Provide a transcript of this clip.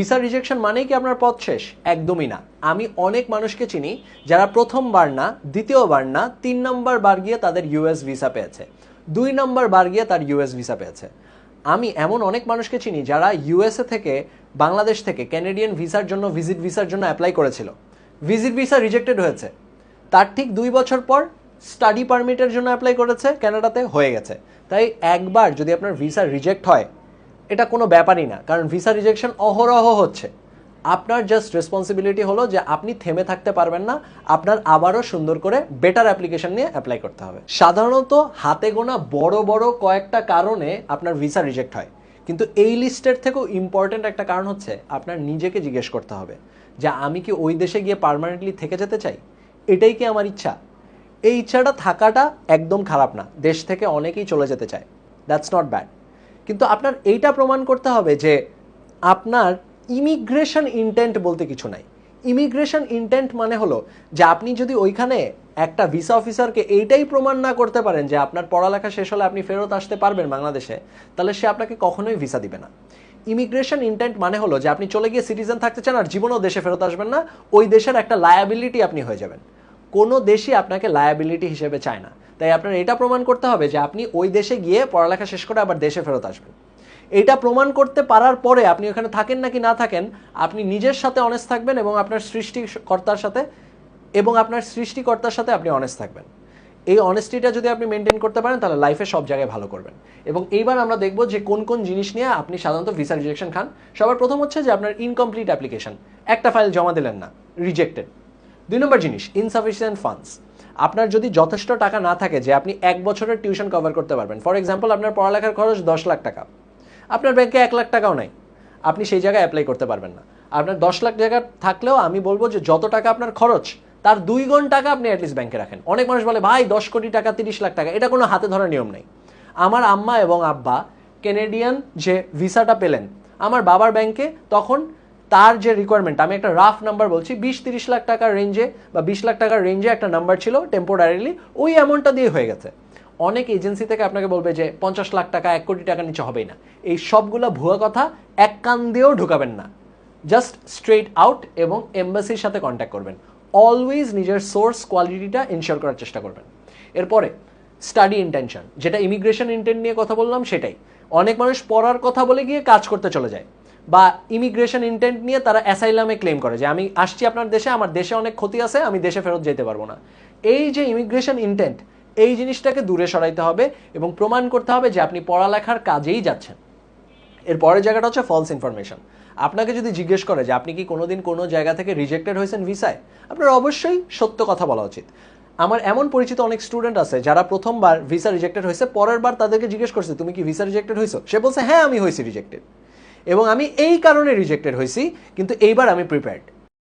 Visa rejection মানেই কি আপনার পথ শেষ? একদমই না। আমি অনেক মানুষকে চিনি যারা প্রথমবার না, দ্বিতীয়বার না, তিন নম্বর বার গিয়ে তাদের ইউএস ভিসা পেয়েছে। দুই নম্বর বার গিয়ে তার ইউএস ভিসা পেয়েছে। আমি এমন অনেক মানুষকে চিনি যারা ইউএসএ থেকে বাংলাদেশ থেকে ক্যানেডিয়ান ভিসার জন্য ভিজিট ভিসার জন্য অ্যাপ্লাই করেছিল। ভিজিট ভিসা রিজেক্টেড হয়েছে। তার ঠিক দুই বছর পর স্টাডি পারমিটের জন্য অ্যাপ্লাই করেছে কানাডাতে হয়ে গেছে। তাই একবার যদি আপনার ভিসা রিজেক্ট হয় এটা কোনো ব্যাপারই না, কারণ ভিসা রিজেকশন অহরহ হচ্ছে। আপনার জাস্ট রেসপন্সিবিলিটি হলো যে আপনি থেমে থাকতে পারবেন না, আপনার আবারও সুন্দর করে বেটার অ্যাপ্লিকেশন নিয়ে অ্যাপ্লাই করতে হবে। সাধারণত হাতে গোনা বড় বড় কয়েকটা কারণে আপনার ভিসা রিজেক্ট হয়। কিন্তু এই লিস্টের থেকেও ইম্পর্ট্যান্ট একটা কারণ হচ্ছে আপনার নিজেকে জিজ্ঞেস করতে হবে যে আমি কি ওই দেশে গিয়ে পার্মানেন্টলি থেকে যেতে চাই? এটাই কি আমার ইচ্ছা? এই ইচ্ছাটা থাকাটা একদম খারাপ না। দেশ থেকে অনেকেই চলে যেতে চায়। দ্যাটস নট ব্যাড কিন্তু আপনার এইটা প্রমাণ করতে হবে যে আপনার ইমিগ্রেশন ইন্টেন্ট বলতে কিছু নাই। ইমিগ্রেশন ইন্টেন্ট মানে হলো যে আপনি যদি ওইখানে একটা ভিসা অফিসারকে এইটাই প্রমাণ না করতে পারেন যে আপনার পড়ালেখা শেষ হলে আপনি ফেরত আসতে পারবেন বাংলাদেশে, তাহলে সে আপনাকে কখনোই ভিসা দিবে না। ইমিগ্রেশন ইন্টেন্ট মানে হলো যে আপনি চলে গিয়ে সিটিজেন থাকতে চান আর জীবনেও দেশে ফেরত আসবেন না, ওই দেশের একটা লায়াবিলিটি আপনি হয়ে যাবেন। কোনো দেশই আপনাকে লায়াবিলিটি হিসেবে চায় না। তাই আপনার এটা প্রমাণ করতে হবে যে আপনি ওই দেশে গিয়ে পড়ালেখা শেষ করে আবার দেশে ফেরত আসবেন। এটা প্রমাণ করতে পারার পরে আপনি ওখানে থাকেন নাকি না থাকেন, আপনি নিজের সাথে অনেস্ট থাকবেন এবং আপনার সৃষ্টিকর্তার সাথে এবং আপনার সৃষ্টিকর্তার সাথে আপনি অনেস্ট থাকবেন। এই অনেস্টিটা যদি আপনি মেনটেন করতে পারেন, তাহলে লাইফে সব জায়গায় ভালো করবেন। এবং এইবার আমরা দেখব যে কোন কোন জিনিস নিয়ে আপনি সাধারণত ভিসা রিজেকশন খান। সবার প্রথম হচ্ছে যে আপনার ইনকমপ্লিট অ্যাপ্লিকেশন একটা ফাইল জমা দিলেন না রিজেক্টেড দুই নম্বর জিনিস ইনসাফিসিয়েন্ট ফান্ডস আপনার যদি যথেষ্ট টাকা না থাকে যে আপনি এক বছরের টিউশন কভার করতে পারবেন ফর এক্সাম্পল আপনার পড়ালেখার খরচ দশ লাখ টাকা, আপনার ব্যাংকে এক লাখ টাকাও নাই, আপনি সেই জায়গায় অ্যাপ্লাই করতে পারবেন না। আপনার দশ লাখ টাকা থাকলেও আমি বলব যে যত টাকা আপনার খরচ, তার দুই গুণ টাকা আপনি অ্যাটলিস্ট ব্যাংকে রাখেন। অনেক মানুষ বলে, ভাই, দশ কোটি টাকা, তিরিশ লাখ টাকা, এটা কোনো হাতে ধরার নিয়ম নেই। আমার আম্মা এবং আব্বা কেনেডিয়ান যে ভিসাটা পেলেন, আমার বাবার ব্যাংকে তখন তার যে রিকোয়ারমেন্ট আমি একটা রাফ নাম্বার বলছি, বিশ তিরিশ লাখ টাকার রেঞ্জে বা বিশ লাখ টাকার রেঞ্জে একটা নাম্বার ছিল টেম্পোরারিলি ওই অ্যামাউন্টটা দিয়ে হয়ে গেছে। অনেক এজেন্সি থেকে আপনাকে বলবে যে, পঞ্চাশ লাখ টাকা, এক কোটি টাকা নিচে হবেই না। এই সবগুলো ভুয়া কথা এক কান দিয়েও ঢুকাবেন না। জাস্ট স্ট্রেট আউট এবং এম্বাসির সাথে কন্ট্যাক্ট করবেন। অলওয়েজ নিজের সোর্স কোয়ালিটিটা ইনশিওর করার চেষ্টা করবেন। এরপরে স্টাডি ইন্টেনশন যেটা ইমিগ্রেশন ইন্টেন্ট নিয়ে কথা বললাম সেটাই। অনেক মানুষ পড়ার কথা বলে গিয়ে কাজ করতে চলে যায়। বা ইমিগ্রেশন ইন্টেন্ট নিয়ে তারা অ্যাসাইলামে ক্লেম করে যে আমি আসছি আপনার দেশে, আমার দেশে অনেক ক্ষতি আছে, আমি দেশে ফেরত যেতে পারব না। এই যে ইমিগ্রেশন ইন্টেন্ট এই জিনিসটাকে দূরে সরাইতে হবে এবং প্রমাণ করতে হবে যে আপনি পড়ালেখার কাজেই যাচ্ছেন। এর পরের জায়গাটা হচ্ছে ফলস ইনফরমেশন আপনাকে যদি জিজ্ঞেস করে যে আপনি কি কোনোদিন কোনো জায়গা থেকে রিজেক্টেড হয়েছেন ভিসায়? আপনার অবশ্যই সত্য কথা বলা উচিত। আমার এমন পরিচিত অনেক স্টুডেন্ট আছে যারা প্রথমবার ভিসা রিজেক্টেড হয়েছে, পরের বার তাদেরকে জিজ্ঞেস করছে, তুমি কি ভিসা রিজেক্টেড হয়েছো? সে বলছে হ্যাঁ আমি হয়েছি রিজেক্টেড এবং আমি এই কারণে রিজেক্টেড হয়েছি কিন্তু এইবার আমি প্রিপেয়ার্ড